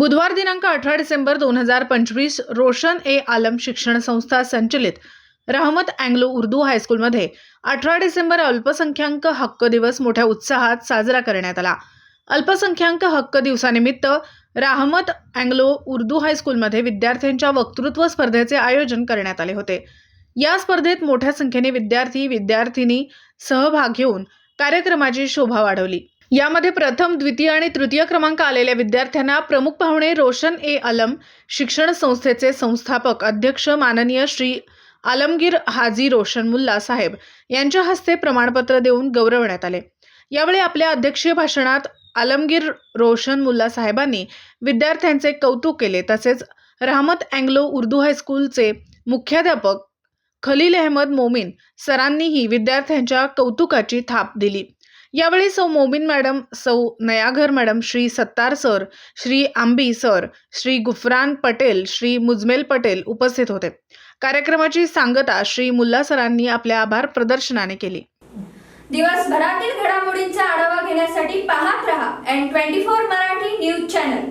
बुधवार दिनांक अठरा डिसेंबर दोन हजार पंचवीस रोशन ए. आलम शिक्षण संस्था संचलित रहमत अँग्लो उर्दू हायस्कूलमध्ये अठरा डिसेंबर अल्पसंख्याक हक्क दिवस मोठ्या उत्साहात साजरा करण्यात आला. अल्पसंख्याक हक्क दिवसानिमित्त राहमत अँग्लो उर्दू हायस्कूलमध्ये विद्यार्थ्यांच्या वक्तृत्व स्पर्धेचे आयोजन करण्यात आले होते. या स्पर्धेत मोठ्या संख्येने विद्यार्थी विद्यार्थिनी सहभाग घेऊन कार्यक्रमाची शोभा वाढवली. यामध्ये प्रथम द्वितीय आणि तृतीय क्रमांक आलेल्या विद्यार्थ्यांना प्रमुख पाहुणे रोशन ए. अलम शिक्षण संस्थेचे संस्थापक अध्यक्ष माननीय श्री आलमगीर हाजी रोशन मुल्ला साहेब यांच्या हस्ते प्रमाणपत्र देऊन गौरवण्यात आले. यावेळी आपल्या अध्यक्षीय भाषणात आलमगीर रोशन मुल्ला साहेबांनी विद्यार्थ्यांचे कौतुक केले. तसेच रहमत अँग्लो उर्दू हायस्कूलचे मुख्याध्यापक खलील अहमद मोमीन सरांनीही विद्यार्थ्यांच्या कौतुकाची थाप दिली. यावेळी सौ मोमीन मॅडम सौ Nayaghar madam Shri Sattar sir Shri Ambi sir Shri Gufran Patel Shri Mujmel Patel उपस्थित होते. कार्यक्रमाची सांगता श्री मुल्ला सरांनी आपल्या आभार प्रदर्शनाने केली. दिवसभरातील घडामोडींचा आढावा घेण्यासाठी पाहत रहा N twenty four Marathi news channel